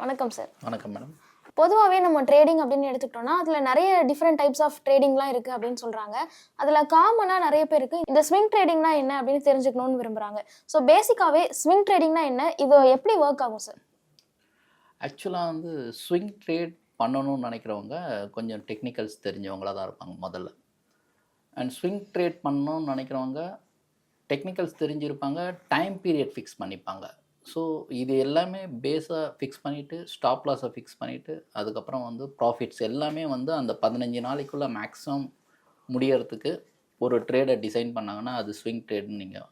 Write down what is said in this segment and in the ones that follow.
வணக்கம் சார் வணக்கம் மேடம் பொதுவாகவே நம்ம ட்ரேடிங் அப்படின்னு எடுத்துக்கிட்டோம்னா அதில் நிறைய டிஃப்ரெண்ட் டைப்ஸ் ஆஃப் ட்ரேடிங்லாம் இருக்குது அப்படின்னு சொல்கிறாங்க அதில் காமனாக நிறைய பேருக்கு இந்த ஸ்விங் ட்ரேடிங்னா என்ன அப்படின்னு தெரிஞ்சுக்கணும்னு விரும்புகிறாங்க ஸோ பேசிக்காகவே ஸ்விங் ட்ரேடிங்னா என்ன? இது எப்படி ஒர்க் ஆகும் சார் ஆக்சுவலாக வந்து ஸ்விங் ட்ரேட் பண்ணணும்னு நினைக்கிறவங்க கொஞ்சம் டெக்னிக்கல்ஸ் தெரிஞ்சவங்களாக தான் இருப்பாங்க முதல்ல. அண்ட் ஸ்விங் ட்ரேட் பண்ணணும்னு நினைக்கிறவங்க டெக்னிக்கல்ஸ் தெரிஞ்சிருப்பாங்க டைம் பீரியட் ஃபிக்ஸ் பண்ணிப்பாங்க. ஸோ இது எல்லாமே பேஸாக ஃபிக்ஸ் பண்ணிவிட்டு ஸ்டாப் லாஸை ஃபிக்ஸ் பண்ணிவிட்டு அதுக்கப்புறம் வந்து ப்ராஃபிட்ஸ் எல்லாமே வந்து அந்த பதினஞ்சு நாளைக்குள்ளே மேக்ஸிமம் முடியறதுக்கு ஒரு ட்ரேடை டிசைன் பண்ணாங்கன்னா அது ஸ்விங் ட்ரேட்னு நீங்கள்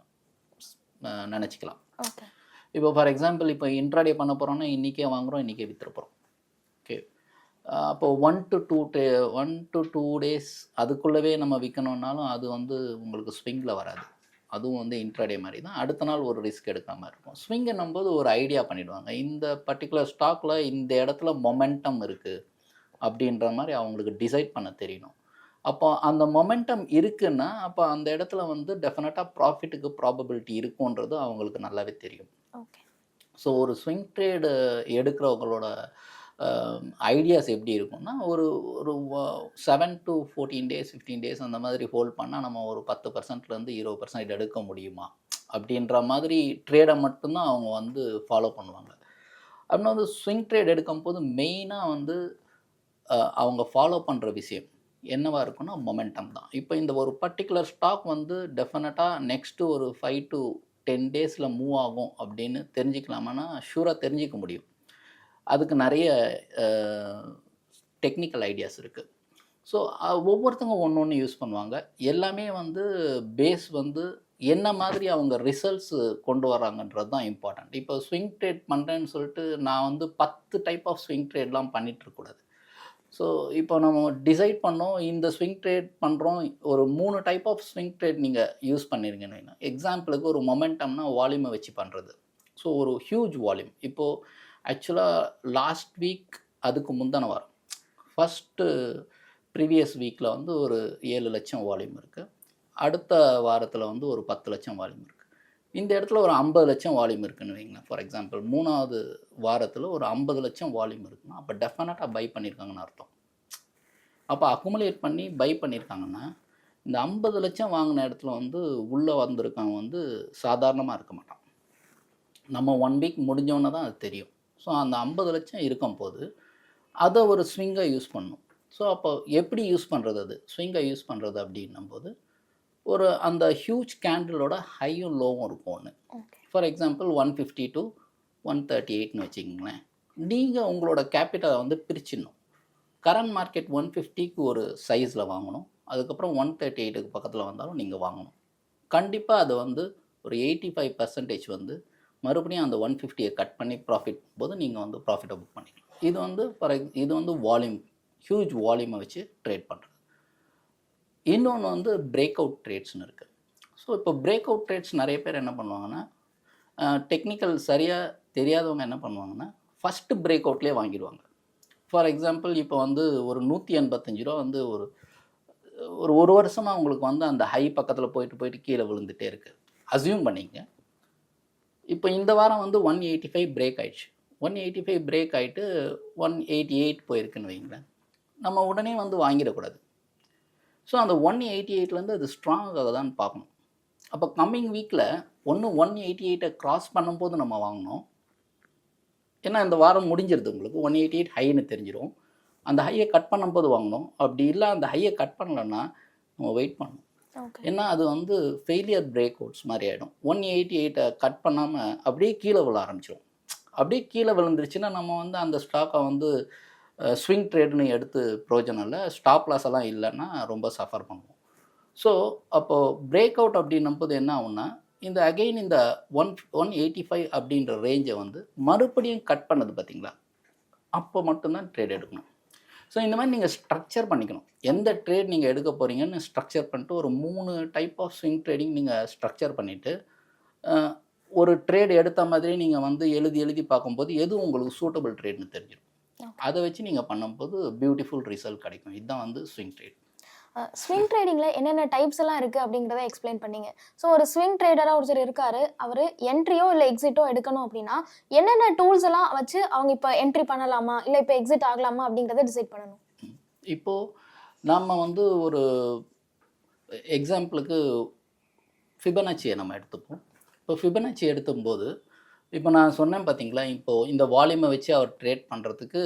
நினச்சிக்கலாம். ஓகே இப்போ ஃபார் எக்ஸாம்பிள் இப்போ இன்ட்ராடே பண்ண போகிறோம்னா இன்றைக்கே வாங்குகிறோம் இன்றைக்கே விற்றுற போகிறோம் ஓகே அப்போ one to two day one to two days அதுக்குள்ளவே நம்ம விற்கணுன்னாலும் அது வந்து உங்களுக்கு ஸ்விங்கில் வராது. அதுவும் வந்து இன்ட்ராடே மாதிரி தான் அடுத்த நாள் ஒரு ரிஸ்க் எடுக்கிற மாதிரி இருக்கும். ஸ்விங் என்னும்போது ஒரு ஐடியா பண்ணிடுவாங்க. இந்த பர்டிகுலர் ஸ்டாக்கில் இந்த இடத்துல மொமெண்டம் இருக்குது அப்படின்ற மாதிரி அவங்களுக்கு டிசைட் பண்ண தெரியணும். அப்போ அந்த மொமெண்டம் இருக்குன்னா அப்போ அந்த இடத்துல வந்து டெஃபினட்டாக ப்ராஃபிட்டுக்கு ப்ராபபிலிட்டி இருக்குன்றது அவங்களுக்கு நல்லாவே தெரியும். ஸோ ஒரு ஸ்விங் ட்ரேடு எடுக்கிறவங்களோட ஐடியாஸ் எப்படி இருக்கும்னா ஒரு ஒரு seven to fourteen days fifteen days அந்த மாதிரி ஹோல்ட் பண்ணால் நம்ம ஒரு பத்து பர்சன்ட்லேருந்து இருபது பர்சன்ட் எடுக்க முடியுமா? அப்படின்ற மாதிரி ட்ரேடை மட்டும்தான் அவங்க வந்து ஃபாலோ பண்ணுவாங்க. அப்படின்னா வந்து ஸ்விங் ட்ரேட் எடுக்கும்போது மெயினாக வந்து அவங்க ஃபாலோ பண்ணுற விஷயம் என்னவாக இருக்குன்னா மொமெண்டம் தான். இப்போ இந்த ஒரு பர்டிகுலர் ஸ்டாக் வந்து டெஃபினட்டாக நெக்ஸ்ட்டு ஒரு ஃபைவ் டு டென் டேஸில் மூவ் ஆகும் அப்படின்னு தெரிஞ்சுக்கலாமான்னா ஷூராக தெரிஞ்சிக்க முடியும். அதுக்கு நிறைய டெக்னிக்கல் ஐடியாஸ் இருக்குது ஸோ ஒவ்வொருத்தங்க ஒன்று ஒன்று யூஸ் பண்ணுவாங்க. எல்லாமே வந்து பேஸ் வந்து என்ன மாதிரி அவங்க ரிசல்ட்ஸ் கொண்டு வராங்கன்றது தான் இம்பார்ட்டண்ட் இப்போ ஸ்விங் ட்ரேட் பண்ணுறேன்னு சொல்லிட்டு நான் வந்து பத்து டைப் ஆஃப் ஸ்விங் ட்ரேட்லாம் பண்ணிகிட்ருக்கூடாது ஸோ இப்போ நம்ம டிசைட் பண்ணோம் இந்த ஸ்விங் ட்ரேட் பண்ணுறோம் ஒரு மூணு டைப் ஆஃப் ஸ்விங் ட்ரேட் நீங்கள் யூஸ் பண்ணிருங்கன்னு எக்ஸாம்பிளுக்கு ஒரு மொமெண்டம்னா வால்யூமை வச்சு பண்ணுறது ஸோ ஒரு ஹியூஜ் வால்யூம் இப்போது ஆக்சுவலாக லாஸ்ட் வீக் அதுக்கு முந்தின வாரம். ஃபஸ்ட்டு ப்ரீவியஸ் வீக்கில் வந்து ஒரு ஏழு லட்சம் வால்யூம் இருக்குது அடுத்த வாரத்தில் வந்து ஒரு பத்து லட்சம் வால்யூம் இருக்குது இந்த இடத்துல ஒரு ஐம்பது லட்சம் வால்யூம் இருக்குன்னு வைங்களேன். ஃபார் எக்ஸாம்பிள் மூணாவது வாரத்தில் ஒரு ஐம்பது லட்சம் வால்யூம் இருக்குன்னா அப்போ டெஃபினட்டாக பை பண்ணியிருக்காங்கன்னு அர்த்தம். அப்போ அக்குமுலேட் பண்ணி பை பண்ணியிருக்காங்கன்னா இந்த ஐம்பது லட்சம் வாங்கின இடத்துல வந்து உள்ளே வந்திருக்கவங்க வந்து சாதாரணமாக இருக்க மாட்டான். நம்ம ஒன் வீக் முடிஞ்சோன்னே தான் அது தெரியும். ஸோ அந்த ஐம்பது லட்சம் இருக்கும் போது அதை ஒரு ஸ்விங்காக யூஸ் பண்ணும். ஸோ அப்போ எப்படி யூஸ் பண்ணுறது அது? ஸ்விங்கை யூஸ் பண்ணுறது அப்படின்னும் போது ஒரு அந்த ஹியூஜ் கேண்டிலோட ஹையும் லோவும் இருக்கும் ஒன்று for example one fifty to one thirty எயிட்னு வச்சுக்கோங்களேன். நீங்கள் உங்களோட கேபிட்டலை வந்து பிரிச்சிடணும். கரண்ட் மார்க்கெட் ஒன் ஃபிஃப்டிக்கு ஒரு சைஸில் வாங்கணும். அதுக்கப்புறம் ஒன் தேர்ட்டி எயிட்டுக்கு பக்கத்தில் வந்தாலும் நீங்கள் வாங்கணும். கண்டிப்பாக அது வந்து ஒரு எயிட்டி ஃபைவ் பர்சன்டேஜ் வந்து மறுபடியும் அந்த ஒன் ஃபிஃப்டியை கட் பண்ணி ப்ராஃபிட் போது நீங்கள் வந்து ப்ராஃபிட்டை புக் பண்ணிக்கலாம். இது வந்து ஃபார் இது வந்து வால்யூம் ஹியூஜ் வால்யூமை வச்சு ட்ரேட் பண்ணுறது இன்னொன்று வந்து பிரேக் அவுட் ட்ரேட்ஸ்னு இருக்குது ஸோ இப்போ பிரேக் அவுட் ட்ரேட்ஸ் நிறைய பேர் என்ன பண்ணுவாங்கன்னா டெக்னிக்கல் சரியாக தெரியாதவங்க என்ன பண்ணுவாங்கன்னா ஃபஸ்ட்டு பிரேக் அவுட்லேயே வாங்கிடுவாங்க. ஃபார் எக்ஸாம்பிள் இப்போ வந்து ஒரு நூற்றி எண்பத்தஞ்சு ரூபா வந்து ஒரு ஒரு ஒரு வருஷமாக உங்களுக்கு வந்து அந்த ஹை பக்கத்தில் போயிட்டு போயிட்டு கீழே விழுந்துகிட்டே இருக்குது அசியூம் பண்ணிங்க இப்போ இந்த வாரம் வந்து ஒன் எயிட்டி ஃபைவ் பிரேக் ஆயிடுச்சு. ஒன் எயிட்டி ஃபைவ் பிரேக் ஆகிட்டு ஒன் எயிட்டி எயிட் போயிருக்குன்னு வைங்களேன் நம்ம உடனே வந்து வாங்கிடக்கூடாது. ஸோ அந்த ஒன் எயிட்டி எயிட்லேருந்து அது ஸ்ட்ராங்காக தான் பார்க்கணும். அப்போ கம்மிங் வீக்கில் ஒன்று ஒன் எயிட்டி எயிட்டை க்ராஸ் பண்ணும்போது நம்ம வாங்கினோம் ஏன்னா இந்த வாரம் முடிஞ்சிருது உங்களுக்கு. ஒன் எயிட்டி எயிட் ஹைன்னு தெரிஞ்சிடும் அந்த ஹையை கட் பண்ணும்போது வாங்கணும். அப்படி இல்லை அந்த ஹையை கட் பண்ணலன்னா நம்ம வெயிட் பண்ணணும். ஏன்னா அது வந்து ஃபெயிலியர் பிரேக் அவுட்ஸ் மாதிரி ஆகிடும் ஒன் எயிட்டி எயிட்டை கட் பண்ணாமல் அப்படியே கீழே விழ ஆரம்பிச்சிடும் அப்படியே கீழே விழுந்துருச்சுன்னா நம்ம வந்து அந்த ஸ்டாக்கை வந்து ஸ்விங் ட்ரேடுன்னு எடுத்து ப்ரோஜனம் இல்லை. ஸ்டாப் லாஸ் எல்லாம் இல்லைன்னா ரொம்ப சஃபர் பண்ணுவோம். ஸோ அப்போது பிரேக் அவுட் அப்படின்னும்போது என்ன ஆகும்னா இந்த அகெயின் இந்த ஒன் ஒன் எயிட்டி ஃபைவ் அப்படின்ற ரேஞ்சை வந்து மறுபடியும் கட் பண்ணது பார்த்தீங்களா அப்போ மட்டும்தான் ட்ரேட் எடுக்கணும். ஸோ இந்த மாதிரி நீங்கள் ஸ்ட்ரக்சர் பண்ணிக்கணும். எந்த ட்ரேட் நீங்கள் எடுக்க போகிறீங்கன்னு ஸ்ட்ரக்சர் பண்ணிட்டு ஒரு மூணு டைப் ஆஃப் ஸ்விங் ட்ரேடிங் நீங்கள் ஸ்ட்ரக்சர் பண்ணிவிட்டு ஒரு ட்ரேட் எடுத்த மாதிரி நீங்கள் வந்து எழுதி எழுதி பார்க்கும்போது எது உங்களுக்கு சூட்டபிள் ட்ரேட்னு தெரிஞ்சிடும். அதை வச்சு நீங்கள் பண்ணும்போது பியூட்டிஃபுல் ரிசல்ட் கிடைக்கும். இதுதான் வந்து ஸ்விங் ட்ரேட் ஸ்விங் ட்ரேடிங்கில் என்னென்ன டைப்ஸ் எல்லாம் இருக்குது அப்படிங்கிறத எக்ஸ்பிளைன் பண்ணீங்க. ஸோ ஒரு ஸ்விங் ட்ரேடராக ஒருத்தர் இருக்காரு. அவர் என்ட்ரியோ இல்லை எக்ஸிட்டோ எடுக்கணும் அப்படின்னா என்னென்ன டூல்ஸ் எல்லாம் வச்சு அவங்க இப்போ என்ட்ரி பண்ணலாமா? இல்லை இப்போ எக்ஸிட் ஆகலாமா அப்படிங்கிறத டிசைட் பண்ணணும். இப்போது நம்ம வந்து ஒரு எக்ஸாம்பிளுக்கு ஃபிபனாச்சியை நம்ம எடுத்துப்போம். இப்போ ஃபிபனாச்சி எடுத்தும்போது இப்போ நான் சொன்னேன் பார்த்தீங்களா? இப்போது இந்த வால்யூமை வச்சு அவர் ட்ரேட் பண்ணுறதுக்கு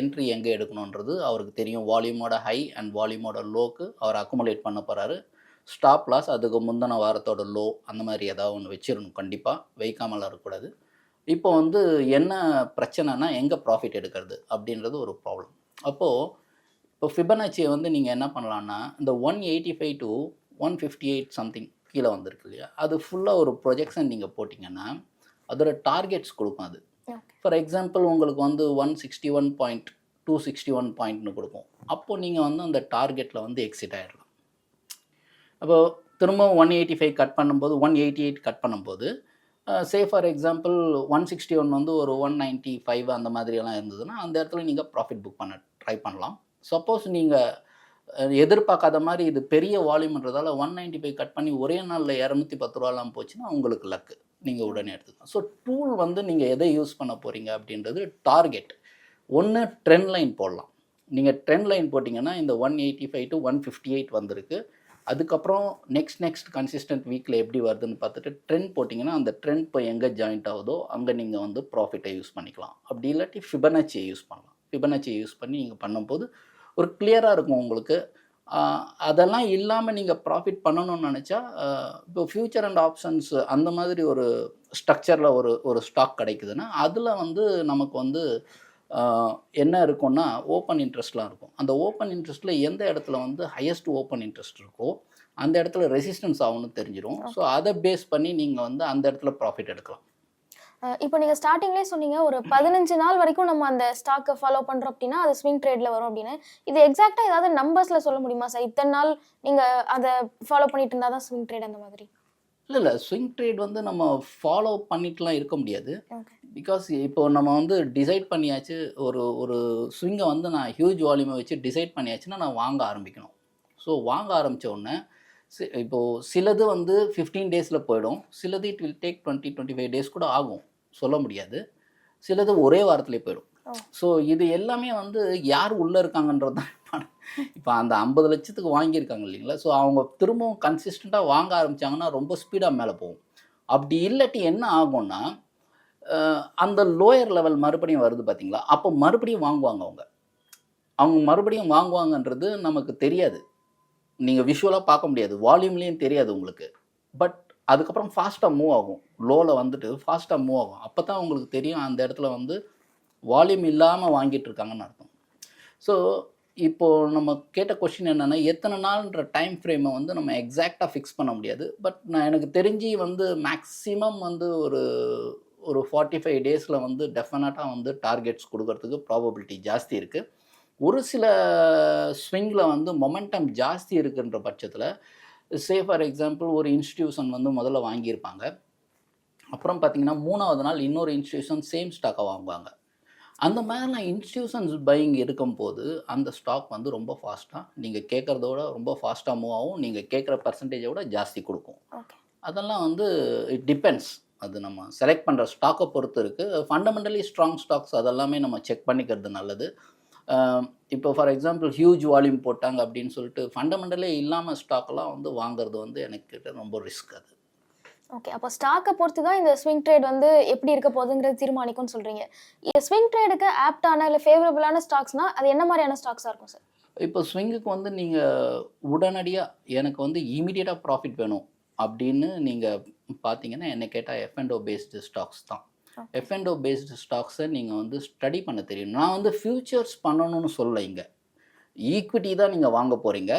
என்ட்ரி எங்கே எடுக்கணுன்றது அவருக்கு தெரியும். வால்யூமோட ஹை அண்ட் வால்யூமோட லோக்கு அவர் அக்குமுலேட் பண்ண போகிறாரு ஸ்டாப் லாஸ் அதுக்கு முந்தின வாரத்தோட லோ அந்த மாதிரி ஏதாவது ஒன்று வச்சிடணும் கண்டிப்பாக வைக்காமல் இருக்கக்கூடாது. இப்போ வந்து என்ன பிரச்சனைனா எங்கே ப்ராஃபிட் எடுக்கிறது அப்படின்றது ஒரு ப்ராப்ளம் அப்போது இப்போ ஃபிபனாச்சியை வந்து நீங்கள் என்ன பண்ணலான்னா இந்த one eighty five to one fifty eight something கீழே வந்திருக்கு இல்லையா? அது ஃபுல்லாக ஒரு ப்ரொஜெக்ஷன் நீங்கள் போட்டிங்கன்னா அதோட டார்கெட்ஸ் கொடுக்கும் அது. ஃபார் எக்ஸாம்பிள் உங்களுக்கு வந்து one sixty one point two sixty one பாயிண்ட்னு கொடுக்கும். அப்போது நீங்கள் வந்து அந்த டார்கெட்டில் வந்து எக்ஸிட் ஆகிடலாம் அப்போ திரும்ப ஒன் எயிட்டி ஃபைவ் கட் பண்ணும்போது ஒன் எயிட்டி எயிட் கட் பண்ணும்போது say for example one sixty one வந்து ஒரு ஒன் நைன்ட்டி ஃபைவ் அந்த மாதிரியெல்லாம் இருந்ததுன்னா அந்த இடத்துல நீங்கள் ப்ராஃபிட் புக் பண்ண ட்ரை பண்ணலாம். சப்போஸ் நீங்கள் எதிர்பார்க்காத மாதிரி இது பெரிய வால்யூம்ன்றதால ஒன் நைன்ட்டி ஃபைவ் கட் பண்ணி ஒரே நாளில் இரநூத்தி பத்து ரூபாலாம் போச்சுன்னா உங்களுக்கு லக்கு நீங்கள் உடனே எடுத்துக்கலாம் ஸோ டூல் வந்து நீங்கள் எதை யூஸ் பண்ண போகிறீங்க அப்படின்றது டார்கெட் ஒன்று ட்ரெண்ட் லைன் போடலாம். நீங்கள் ட்ரெண்ட் லைன் போட்டிங்கன்னா இந்த one eighty five to one fifty eight வந்திருக்கு. அதுக்கப்புறம் நெக்ஸ்ட் நெக்ஸ்ட் கன்சிஸ்டன்ட் வீக்கில் எப்படி வருதுன்னு பார்த்துட்டு ட்ரெண்ட் போட்டிங்கன்னா அந்த ட்ரெண்ட் இப்போ எங்கே ஜாயிண்ட் ஆகுதோ அங்கே நீங்கள் வந்து ப்ராஃபிட்டை யூஸ் பண்ணிக்கலாம். அப்படி இல்லாட்டி ஃபிபனாச்சியை யூஸ் பண்ணலாம். ஃபிபனாச்சியை யூஸ் பண்ணி நீங்கள் பண்ணும்போது ஒரு கிளியராக இருக்கும் உங்களுக்கு. அதெல்லாம் இல்லாமல் நீங்கள் ப்ராஃபிட் பண்ணணும்னு நினச்சா இப்போ ஃப்யூச்சர் அண்ட் ஆப்ஷன்ஸ் அந்த மாதிரி ஒரு ஸ்ட்ரக்சரில் ஒரு ஒரு ஸ்டாக் கிடைக்குதுன்னா அதில் வந்து நமக்கு வந்து என்ன இருக்கும்னா ஓப்பன் இன்ட்ரெஸ்ட்லாம் இருக்கும். அந்த ஓப்பன் இன்ட்ரெஸ்ட்டில் எந்த இடத்துல வந்து ஹையஸ்ட் ஓப்பன் இன்ட்ரெஸ்ட் இருக்கோ அந்த இடத்துல ரெசிஸ்டன்ஸ் ஆகும்னு தெரிஞ்சிடும் ஸோ அதை பேஸ் பண்ணி நீங்கள் வந்து அந்த இடத்துல ப்ராஃபிட் எடுக்கலாம். இப்போ நீங்கள் ஸ்டார்டிங்லேயே சொன்னீங்க ஒரு பதினஞ்சு நாள் வரைக்கும் நம்ம அந்த ஸ்டாக்கை ஃபாலோ பண்ணுறோம் அப்படின்னா அது ஸ்விங் ட்ரேடில் வரும் அப்படின்னு. இது எக்ஸாக்டாக ஏதாவது நம்பர்ஸில் சொல்ல முடியுமா சார் இத்தனை நாள் நீங்கள் அதை ஃபாலோ பண்ணிட்டு இருந்தால் தான் ஸ்விங் ட்ரேட் அந்த மாதிரி. இல்லை இல்லை ஸ்விங் ட்ரேட் வந்து நம்ம ஃபாலோ பண்ணிட்டுலாம் இருக்க முடியாது. பிகாஸ் இப்போ நம்ம வந்து டிசைட் பண்ணியாச்சு ஒரு ஒரு ஸ்விங்கை வந்து நான் ஹியூஜ் வால்யூமை வச்சு டிசைட் பண்ணியாச்சுன்னா நான் வாங்க ஆரம்பிக்கணும். ஸோ வாங்க ஆரம்பித்த உடனே சி- இப்போது சிலது வந்து ஃபிஃப்டீன் டேஸில் போயிடும். சிலது it will take twenty twenty five days கூட ஆகும். சொல்ல முடியாது. சிலது ஒரே வாரத்திலே போயிடும். ஸோ இது எல்லாமே வந்து யார் உள்ளே இருக்காங்கன்றது தான் இப்போ அந்த ஐம்பது லட்சத்துக்கு வாங்கியிருக்காங்க இல்லைங்களா? ஸோ அவங்க திரும்பவும் கன்சிஸ்டண்ட்டாக வாங்க ஆரம்பிச்சாங்கன்னா ரொம்ப ஸ்பீடாக மேலே போகும். அப்படி இல்லாட்டி என்ன ஆகும்னா அந்த லோயர் லெவல் மறுபடியும் வருது பார்த்தீங்களா அப்போ மறுபடியும் வாங்குவாங்க அவங்க. அவங்க மறுபடியும் வாங்குவாங்கன்றது நமக்கு தெரியாது. நீங்கள் விஷுவலாக பார்க்க முடியாது. வால்யூம்லேயும் தெரியாது உங்களுக்கு. பட் அதுக்கப்புறம் ஃபாஸ்ட்டாக மூவ் ஆகும். லோவில் வந்துட்டு ஃபாஸ்ட்டாக மூவ் ஆகும். அப்போ தான் உங்களுக்கு தெரியும் அந்த இடத்துல வந்து வால்யூம் இல்லாமல் வாங்கிட்டு இருக்காங்கன்னு அர்த்தம். ஸோ இப்போது நம்ம கேட்ட கொஷின் என்னென்னா எத்தனை நாள்ன்ற டைம் ஃப்ரேமை வந்து நம்ம எக்ஸாக்டாக ஃபிக்ஸ் பண்ண முடியாது. பட் நான் எனக்கு தெரிஞ்சு வந்து மேக்ஸிமம் வந்து ஒரு ஒரு ஃபார்ட்டி ஃபைவ் டேஸில் வந்து டெஃபினட்டாக வந்து டார்கெட்ஸ் கொடுக்கறதுக்கு ப்ராபபிலிட்டி ஜாஸ்தி இருக்குது ஒரு சில ஸ்விங்கில் வந்து மொமெண்டம் ஜாஸ்தி இருக்குன்ற பட்சத்தில் சே ஃபார் எக்ஸாம்பிள் ஒரு இன்ஸ்டிடியூஷன் வந்து முதல்ல வாங்கியிருப்பாங்க. அப்புறம் பார்த்தீங்கன்னா மூணாவது நாள் இன்னொரு இன்ஸ்டிடியூஷன் சேம் ஸ்டாக்கை வாங்குவாங்க. அந்த மாதிரிலாம் இன்ஸ்டிடியூஷன்ஸ் பையிங் இருக்கும்போது அந்த ஸ்டாக் வந்து ரொம்ப ஃபாஸ்ட்டாக நீங்கள் கேட்குறதோட ரொம்ப ஃபாஸ்ட்டாக மூவ் ஆகும். நீங்கள் கேட்குற பர்சன்டேஜை விட ஜாஸ்தி கொடுக்கும். அதெல்லாம் வந்து இட் டிபெண்ட்ஸ் அது நம்ம செலக்ட் பண்ணுற ஸ்டாக்கை பொறுத்து இருக்குது ஃபண்டமெண்டலி ஸ்ட்ராங் ஸ்டாக்ஸ் அதெல்லாமே நம்ம செக் பண்ணிக்கிறது நல்லது. இப்போ ஃபார் எக்ஸாம்பிள் ஹியூஜ் வால்யூம் போட்டாங்க அப்படின்னு சொல்லிட்டு ஃபண்டமெண்டலே இல்லாமல் ஸ்டாக்லாம் வந்து வாங்குறது வந்து எனக்கு ரொம்ப ரிஸ்க் அது. ஓகே அப்போ ஸ்டாக்கை பொறுத்து தான் இந்த ஸ்விங் ட்ரேட் வந்து எப்படி இருக்க போகுதுங்கிறது தீர்மானிக்கும்னு சொல்கிறீங்க இந்த ஸ்விங் ட்ரேடுக்கு ஆப்டான இல்லை ஃபேவரபுளான ஸ்டாக்ஸ்னா அது என்ன மாதிரியான ஸ்டாக்ஸாக இருக்கும் சார் இப்போ ஸ்விங்குக்கு வந்து நீங்கள் உடனடியாக எனக்கு வந்து இமீடியட்டாக ப்ராஃபிட் வேணும் அப்படின்னு நீங்கள் பார்த்தீங்கன்னா என்ன கேட்டால் எஃப்என்டோ பேஸ்டு ஸ்டாக்ஸ் தான். எஃப்என்டோ பேஸ்டு ஸ்டாக்ஸை நீங்கள் வந்து ஸ்டடி பண்ண தெரியும். நான் வந்து ஃபியூச்சர்ஸ் பண்ணணும்னு சொல்லலை இங்கே. ஈக்விட்டி தான் நீங்கள் வாங்க போகிறீங்க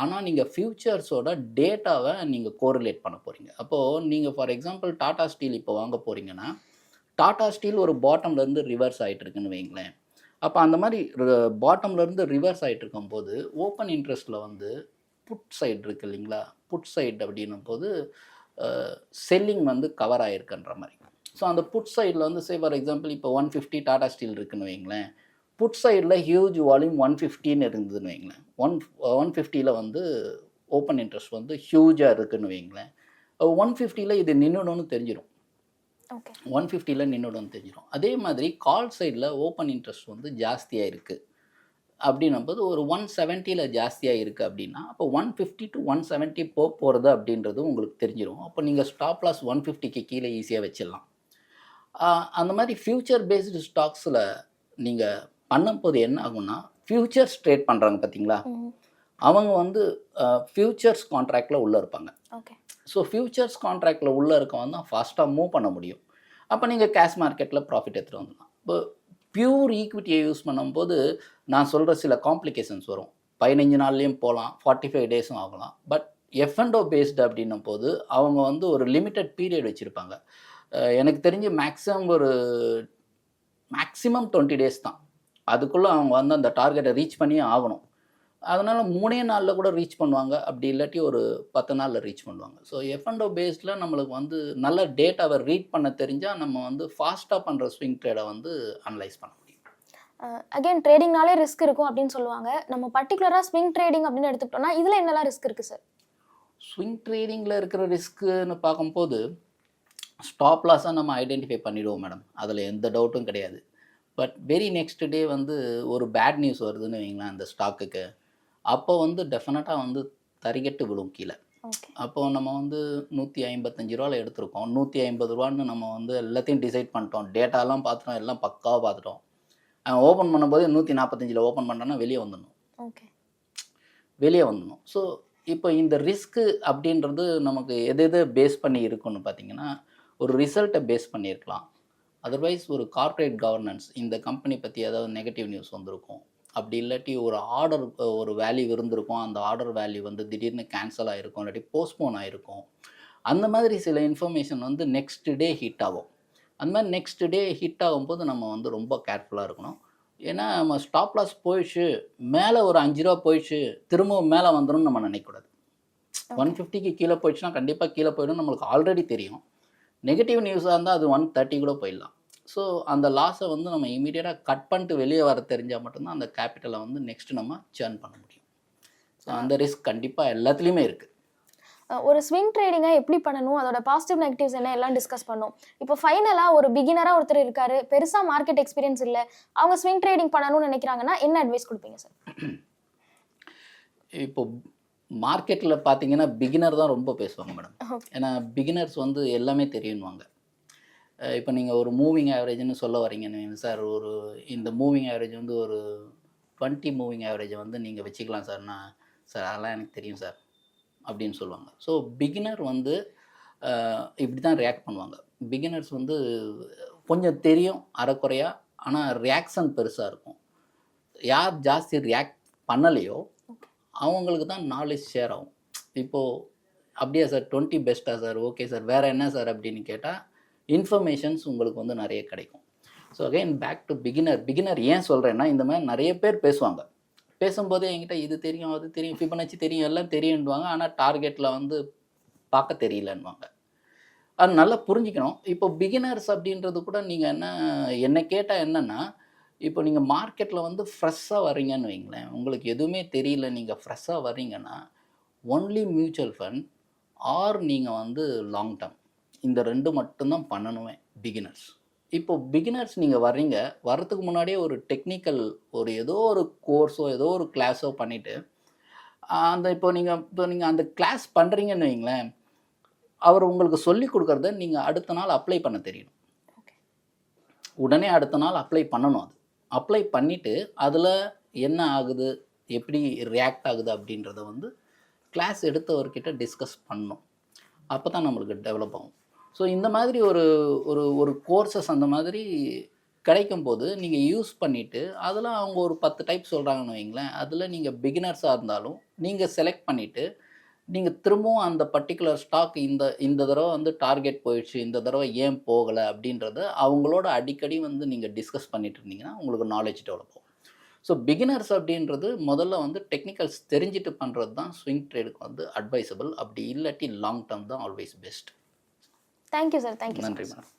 ஆனால் நீங்கள் ஃப்யூச்சர்ஸோட டேட்டாவை நீங்கள் கோரிலேட் பண்ண போகிறீங்க அப்போது நீங்கள் ஃபார் எக்ஸாம்பிள் டாடா ஸ்டீல் இப்போ வாங்க போகிறீங்கன்னா டாடா ஸ்டீல் ஒரு பாட்டம்லேருந்து ரிவர்ஸ் ஆகிட்டுருக்குன்னு வைங்களேன். அப்போ அந்த மாதிரி பாட்டம்லேருந்து ரிவர்ஸ் ஆகிட்டு இருக்கும்போது ஓப்பன் இன்ட்ரெஸ்ட்டில் வந்து புட் சைடு இருக்கு இல்லைங்களா? புட் சைடு அப்படின்னும் போது செல்லிங் வந்து கவர் ஆகிருக்குன்ற மாதிரி. ஸோ அந்த புட் சைடில் வந்து சே ஃபார் எக்ஸாம்பிள் இப்போ ஒன் ஃபிஃப்டி டாடா ஸ்டீல் இருக்குன்னு வைங்களேன். புட் சைடில் ஹியூஜ் வால்யூம் ஒன் ஃபிஃப்டின்னு இருந்ததுன்னு வைங்களேன். ஒன் ஒன் ஃபிஃப்டியில் வந்து ஓப்பன் இன்ட்ரெஸ்ட் வந்து ஹியூஜாக இருக்குன்னு வைங்களேன். ஒன் ஃபிஃப்டியில் இது நின்றுடும்னு தெரிஞ்சிடும் ஓகே ஒன் ஃபிஃப்டியில் நின்றுடும் தெரிஞ்சிடும் அதே மாதிரி கால் சைடில் ஓப்பன் இன்ட்ரெஸ்ட் வந்து ஜாஸ்தியாக இருக்குது அப்படின்னும்போது ஒரு ஒன் செவன்ட்டியில் ஜாஸ்தியாக இருக்குது அப்படின்னா அப்போ one fifty to one seventy போக போகிறது அப்படின்றது உங்களுக்கு தெரிஞ்சிடும் அப்போ நீங்கள் ஸ்டாப் லாஸ் ஒன் ஃபிஃப்டிக்கு கீழே ஈஸியாக வச்சிடலாம். அந்த மாதிரி ஃப்யூச்சர் பேஸ்டு ஸ்டாக்ஸில் நீங்கள் பண்ணும்போது என்ன ஆகும்னா ஃப்யூச்சர்ஸ் ட்ரேட் பண்ணுறாங்க பார்த்தீங்களா அவங்க வந்து ஃப்யூச்சர்ஸ் கான்ட்ராக்டில் உள்ளே இருப்பாங்க. ஓகே. ஸோ ஃப்யூச்சர்ஸ் கான்ட்ராக்டில் உள்ளே இருக்கவன் தான் ஃபாஸ்ட்டாக மூவ் பண்ண முடியும். அப்போ நீங்கள் கேஷ் மார்க்கெட்டில் ப்ராஃபிட் எடுத்துகிட்டு வந்துடலாம். இப்போ பியூர் ஈக்விட்டியை யூஸ் பண்ணும்போது நான் சொல்கிற சில காம்ப்ளிகேஷன்ஸ் வரும். பதினஞ்சு நாள்லேயும் போகலாம் ஃபார்ட்டி ஃபைவ் டேஸும் ஆகலாம் பட் எஃப்என்டோ பேஸ்டு அப்படின்னும் போது அவங்க வந்து ஒரு லிமிட்டட் பீரியட் வச்சுருப்பாங்க. எனக்கு தெரிஞ்சு மேக்ஸிமம் ஒரு மேக்ஸிமம் டுவெண்ட்டி டேஸ் தான். அதுக்குள்ளே அவங்க வந்து அந்த டார்கெட்டை ரீச் பண்ணியே ஆகணும். அதனால் மூணே நாளில் கூட ரீச் பண்ணுவாங்க. அப்படி இல்லாட்டி ஒரு பத்து நாளில் ரீச் பண்ணுவாங்க. ஸோ எஃப்என்டோ பேஸில் நம்மளுக்கு வந்து நல்ல டேட்டாவை ரீட் பண்ண தெரிஞ்சால் நம்ம வந்து ஃபாஸ்ட்டாக பண்ணுற ஸ்விங் ட்ரேடை வந்து அனலைஸ் பண்ண முடியும். அகைன் ட்ரேடிங்னாலே ரிஸ்க் இருக்கும் அப்படின்னு சொல்லுவாங்க. நம்ம பர்டிகுலராக ஸ்விங் ட்ரேடிங் அப்படின்னு எடுத்துக்கிட்டோம்னா இதில் என்னெல்லாம் ரிஸ்க் இருக்குது சார் ஸ்விங் ட்ரேடிங்கில் இருக்கிற ரிஸ்க்குன்னு பார்க்கும்போது ஸ்டாப் லாஸாக நம்ம ஐடென்டிஃபை பண்ணிடுவோம் மேடம் அதில் எந்த டவுட்டும் கிடையாது. பட் வெரி நெக்ஸ்ட் டே வந்து ஒரு பேட் நியூஸ் வருதுன்னு வைங்களேன் அந்த ஸ்டாக்குக்கு அப்போ வந்து டெஃபினட்டாக வந்து தறிகட்டு விழும் கீழே. ஓகே அப்போ நம்ம வந்து நூற்றி ஐம்பத்தஞ்சு ரூபாவில் எடுத்திருக்கோம். நூற்றி ஐம்பது ரூபான்னு நம்ம வந்து எல்லாத்தையும் டிசைட் பண்ணிட்டோம். டேட்டாலாம் பார்த்துட்டோம் எல்லாம் பக்காவாக பார்த்துட்டோம். அவன் ஓப்பன் பண்ணும்போது நூற்றி நாற்பத்தஞ்சில் ஓப்பன் பண்ணோன்னா வெளியே வந்துடணும். ஓகே வெளியே வந்துடணும். ஸோ இப்போ இந்த ரிஸ்க்கு அப்படின்றது நமக்கு எது எது பேஸ் பண்ணி இருக்குன்னு பார்த்தீங்கன்னா ஒரு ரிசல்ட்டை பேஸ் பண்ணியிருக்கலாம். அதர்வைஸ் ஒரு கார்ப்பரேட் கவர்னன்ஸ் இந்த கம்பெனி பற்றி ஏதாவது நெகட்டிவ் நியூஸ் வந்திருக்கும். அப்படி இல்லாட்டி ஒரு ஆர்டர் ஒரு வேல்யூ இருந்திருக்கும். அந்த ஆர்டர் வேல்யூ வந்து திடீர்னு கேன்சல் ஆகிருக்கும் இல்லாட்டி போஸ்ட்போன் ஆகிருக்கும் அந்த மாதிரி சில இன்ஃபர்மேஷன் வந்து நெக்ஸ்ட் டே ஹிட் ஆகும். அந்த மாதிரி நெக்ஸ்ட் டே ஹிட் ஆகும்போது நம்ம வந்து ரொம்ப கேர்ஃபுல்லாக இருக்கணும். ஏன்னா நம்ம ஸ்டாப் லாஸ் போயிடுச்சு மேலே ஒரு அஞ்சு ரூபா போயிடுச்சு திரும்பவும் மேலே வந்துடும் நம்ம நினைக்கக்கூடாது. ஒன் ஃபிஃப்டிக்கு கீழே போயிடுச்சுன்னா கண்டிப்பாக கீழே போயிடும் நம்மளுக்கு ஆல்ரெடி தெரியும். நெகட்டிவ் நியூஸாக இருந்தால் அது ஒன் தேர்ட்டி கூட போயிடலாம். ஸோ அந்த லாஸை வந்து நம்ம இமீடியட்டாக கட் பண்ணிட்டு வெளியே வர தெரிஞ்சால் மட்டும்தான் அந்த கேபிட்டலை வந்து நெக்ஸ்ட் நம்ம சேர்ன் பண்ண முடியும். ஸோ அந்த ரிஸ்க் கண்டிப்பாக எல்லாத்துலேயுமே இருக்குது ஒரு ஸ்விங் ட்ரேடிங்கை எப்படி பண்ணணும்? அதோட பாசிட்டிவ் நெகட்டிவ்ஸ் என்ன? எல்லாம் டிஸ்கஸ் பண்ணோம். இப்போ ஃபைனலாக ஒரு பிகினராக ஒருத்தர் இருக்காரு. பெருசாக மார்க்கெட் எக்ஸ்பீரியன்ஸ் இல்லை. அவங்க ஸ்விங் ட்ரேடிங் பண்ணணும்னு நினைக்கிறாங்கன்னா என்ன அட்வைஸ் கொடுப்பீங்க சார் இப்போ மார்க்கெட்டில் பார்த்தீங்கன்னா பிகினர் தான் ரொம்ப பேசுவாங்க மேடம் ஏன்னா பிகினர்ஸ் வந்து எல்லாமே தெரியுன்னுவாங்க. அஹ் இப்போ நீங்கள் ஒரு மூவிங் ஆவரேஜ்னு சொல்ல வரீங்கன்னு சார் ஒரு இந்த மூவிங் ஆவரேஜ் வந்து ஒரு டுவெண்ட்டி மூவிங் ஆவரேஜை வந்து நீங்கள் வச்சுக்கலாம் சார்னா சார் அதெல்லாம் எனக்கு தெரியும் சார் அப்படின்னு சொல்லுவாங்க. ஸோ பிகினர் வந்து இப்படி தான் ரியாக்ட் பண்ணுவாங்க. பிகினர்ஸ் வந்து கொஞ்சம் தெரியும் அறக்குறையா ஆனால் ரியாக்ஷன் பெருசாக இருக்கும். யார் ஜாஸ்தி ரியாக்ட் பண்ணலையோ அவங்களுக்கு தான் நாலேஜ் ஷேர் ஆகும். இப்போது அப்படியா சார் டுவெண்ட்டி பெஸ்ட்டா சார் ஓகே சார் வேறு என்ன சார் அப்படின்னு கேட்டால் இன்ஃபர்மேஷன்ஸ் உங்களுக்கு வந்து நிறைய கிடைக்கும். So again back to beginner beginner ஏன் சொல்கிறேன்னா இந்த மாதிரி நிறைய பேர் பேசுவாங்க. பேசும்போதே என்கிட்ட இது தெரியும் அது தெரியும் ஃபிபனச்சி தெரியும் எல்லாம் தெரியுன்னுவாங்க ஆனால் டார்கெட்டில் வந்து பார்க்க தெரியலன்னுவாங்க. அது நல்லா புரிஞ்சுக்கணும். இப்போ பிகினர்ஸ் அப்படின்றது கூட நீங்கள் என்ன என்னை கேட்டால் என்னென்னா இப்போ நீங்கள் மார்க்கெட்டில் வந்து ஃப்ரெஷ்ஷாக வர்றீங்கன்னு வைங்களேன் உங்களுக்கு எதுவுமே தெரியல நீங்கள் ஃப்ரெஷ்ஷாக வர்றீங்கன்னா ஒன்லி மியூச்சுவல் ஃபண்ட் ஆர் நீங்கள் வந்து லாங் டேர்ம் இந்த ரெண்டு மட்டும்தான் பண்ணணுமே பிகினர்ஸ் இப்போ பிகினர்ஸ் நீங்கள் வர்றீங்க வர்றதுக்கு முன்னாடியே ஒரு டெக்னிக்கல் ஒரு ஏதோ ஒரு கோர்ஸோ ஏதோ ஒரு கிளாஸோ பண்ணிவிட்டு அந்த இப்போ நீங்கள் இப்போ நீங்கள் அந்த கிளாஸ் பண்ணுறீங்கன்னு வைங்களேன் அவர் உங்களுக்கு சொல்லி கொடுக்குறத நீங்கள் அடுத்த நாள் அப்ளை பண்ண தெரியணும். உடனே அடுத்த நாள் அப்ளை பண்ணணும் அது. அப்ளை பண்ணிவிட்டு அதில் என்ன ஆகுது எப்படி ரியாக்ட் ஆகுது அப்படின்றத வந்து கிளாஸ் எடுத்தவர்கிட்ட டிஸ்கஸ் பண்ணணும் அப்போ தான் நம்மளுக்கு டெவலப் ஆகும். ஸோ இந்த மாதிரி ஒரு ஒரு ஒரு கோர்சஸ் அந்த மாதிரி கிடைக்கும் போது நீங்கள் யூஸ் பண்ணிவிட்டு அதில் அவங்க ஒரு பத்து டைப் சொல்கிறாங்கன்னு வைங்களேன் அதில் நீங்கள் பிகினர்ஸாக இருந்தாலும் நீங்கள் செலக்ட் பண்ணிவிட்டு நீங்கள் திரும்பவும் அந்த பர்டிகுலர் ஸ்டாக் இந்த இந்த தடவை வந்து டார்கெட் போயிடுச்சு இந்த தடவை ஏன் போகலை அப்படின்றத அவங்களோட அடிக்கடி வந்து நீங்கள் டிஸ்கஸ் பண்ணிட்டு இருந்தீங்கன்னா உங்களுக்கு நாலேஜ் டெவலப் ஆகும். ஸோ பிகினர்ஸ் அப்படின்றது முதல்ல வந்து டெக்னிக்கல்ஸ் தெரிஞ்சுட்டு பண்ணுறது தான் ஸ்விங் ட்ரேடுக்கு வந்து அட்வைசபிள் அப்படி இல்லாட்டி லாங் டேர்ம் தான் always best thank you sir thank you நன்றி மேடம்